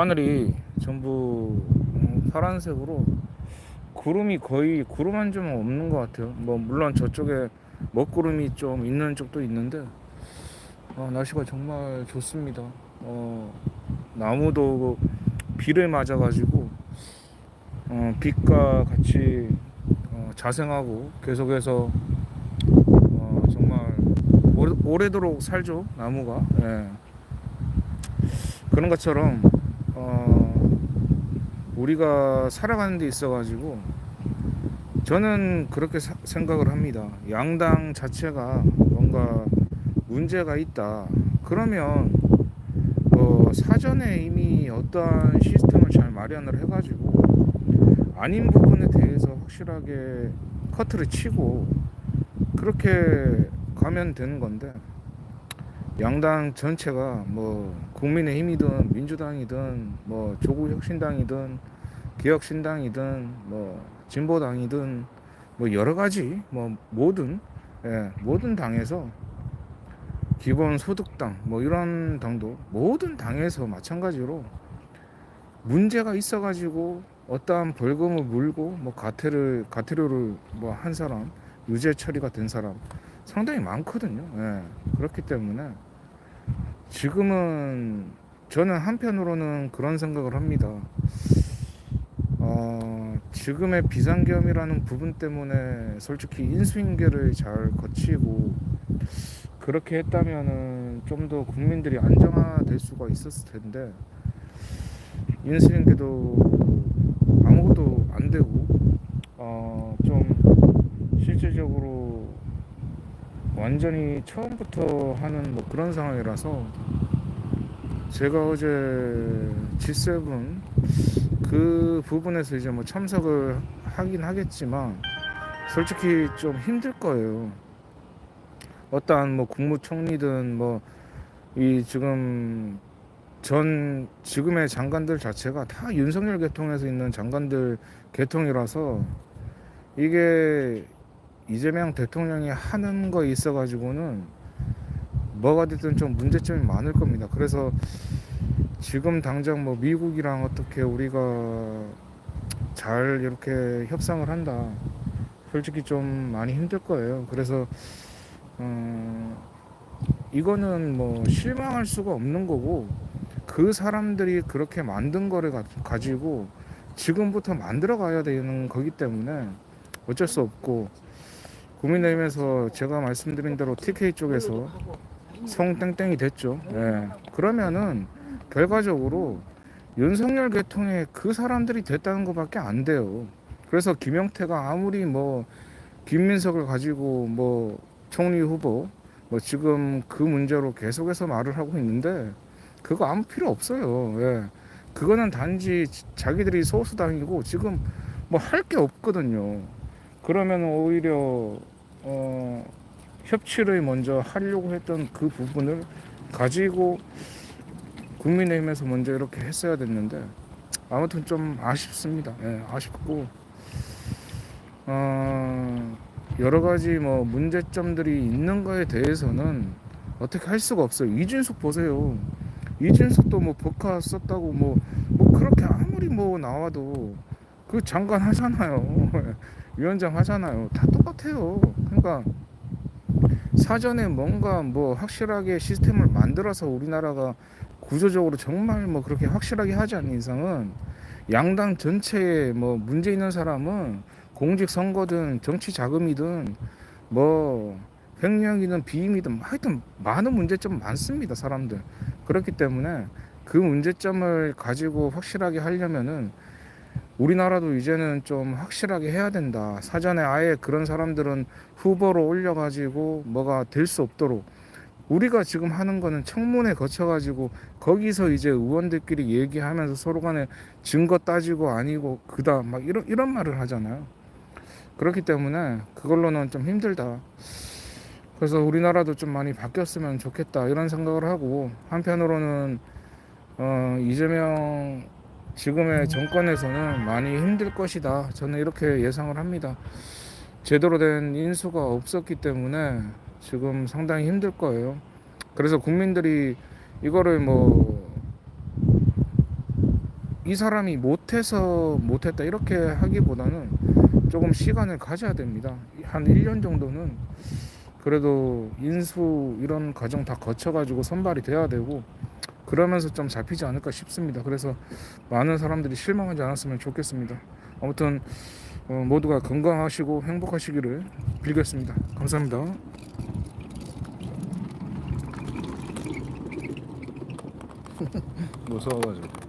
하늘이 전부 음, 파란색으로 구름이 거의 구름 한 점 없는 것 같아요. 뭐 물론 저쪽에 먹구름이 좀 있는 쪽도 있는데 어, 날씨가 정말 좋습니다. 어, 나무도 비를 맞아가지고 어, 빛과 같이 어, 자생하고 계속해서 어, 정말 오래, 오래도록 살죠 나무가. 예. 그런 것처럼 어, 우리가 살아가는 데 있어가지고 저는 그렇게 사- 생각을 합니다. 양당 자체가 뭔가 문제가 있다. 그러면 뭐 사전에 이미 어떠한 시스템을 잘 마련을 해가지고 아닌 부분에 대해서 확실하게 커트를 치고 그렇게 가면 되는 건데 양당 전체가 뭐 국민의힘이든 민주당이든 뭐 조국혁신당이든 개혁신당이든 뭐 진보당이든 뭐 여러 가지 뭐 모든 예, 모든 당에서 기본 소득당 뭐 이런 당도 모든 당에서 마찬가지로 문제가 있어가지고 어떠한 벌금을 물고 뭐 가태를 가태료를 뭐 한 사람 유죄 처리가 된 사람 상당히 많거든요. 예, 그렇기 때문에 지금은 저는 한편으로는 그런 생각을 합니다. 어, 지금의 비상계엄이라는 부분 때문에 솔직히 인수인계를 잘 거치고 그렇게 했다면은 좀 더 국민들이 안정화될 수가 있었을 텐데 인수인계도 아무것도 안 되고 어, 좀 실질적으로 완전히 처음부터 하는 뭐 그런 상황이라서 제가 어제 G7 그 부분에서 이제 뭐 참석을 하긴 하겠지만 솔직히 좀 힘들 거예요. 어떠한 뭐 국무총리든 뭐 이 지금 전 지금의 장관들 자체가 다 윤석열 계통에서 있는 장관들 계통이라서 이게 이재명 대통령이 하는 거 있어 가지고는 뭐가 됐든 좀 문제점이 많을 겁니다. 그래서 지금 당장 뭐 미국이랑 어떻게 우리가 잘 이렇게 협상을 한다. 솔직히 좀 많이 힘들 거예요. 그래서 어, 이거는 뭐 실망할 수가 없는 거고 그 사람들이 그렇게 만든 거를 가- 가지고 지금부터 만들어 가야 되는 거기 때문에 어쩔 수 없고 국민의힘에서 제가 말씀드린 대로 TK 쪽에서 성땡땡이 됐죠. 예. 그러면은 결과적으로 윤석열 계통의 그 사람들이 됐다는 것밖에 안 돼요. 그래서 김영태가 아무리 뭐 김민석을 가지고 뭐 총리 후보 뭐 지금 그 문제로 계속해서 말을 하고 있는데 그거 아무 필요 없어요. 예. 그거는 단지 지- 자기들이 소수당이고 지금 뭐 할 게 없거든요. 그러면 오히려 어 협치를 먼저 하려고 했던 그 부분을 가지고 국민의힘에서 먼저 이렇게 했어야 됐는데 아무튼 좀 아쉽습니다. 예, 아쉽고 어, 여러 가지 뭐 문제점들이 있는 거에 대해서는 어떻게 할 수가 없어요. 이준석 보세요. 이준석도 뭐 법카 썼다고 뭐, 뭐 그렇게 아무리 뭐 나와도 그 장관 하잖아요. 위원장 하잖아요. 다 똑같아요. 그러니까 사전에 뭔가 뭐 확실하게 시스템을 만들어서 우리나라가 구조적으로 정말 뭐 그렇게 확실하게 하지 않는 이상은 양당 전체에 뭐 문제 있는 사람은 공직 선거든 정치 자금이든 뭐 횡령이든 비임이든 뭐 하여튼 많은 문제점 많습니다 사람들. 그렇기 때문에 그 문제점을 가지고 확실하게 하려면은 우리나라도 이제는 좀 확실하게 해야 된다 사전에 아예 그런 사람들은 후보로 올려가지고 뭐가 될 수 없도록 우리가 지금 하는 거는 청문회 거쳐가지고 거기서 이제 의원들끼리 얘기하면서 서로 간에 증거 따지고 아니고 그다 막 이런 이런 말을 하잖아요. 그렇기 때문에 그걸로는 좀 힘들다. 그래서 우리나라도 좀 많이 바뀌었으면 좋겠다 이런 생각을 하고 한편으로는 어, 이재명 지금의 정권에서는 많이 힘들 것이다. 저는 이렇게 예상을 합니다. 제대로 된 인수가 없었기 때문에 지금 상당히 힘들 거예요. 그래서 국민들이 이거를 뭐 이 사람이 못해서 못했다 이렇게 하기보다는 조금 시간을 가져야 됩니다. 한 1년 정도는 그래도 인수 이런 과정 다 거쳐가지고 선발이 돼야 되고 그러면서 좀 잡히지 않을까 싶습니다. 그래서 많은 사람들이 실망하지 않았으면 좋겠습니다. 아무튼 어, 모두가 건강하시고 행복하시기를 빌겠습니다. 감사합니다. 무서워가지고.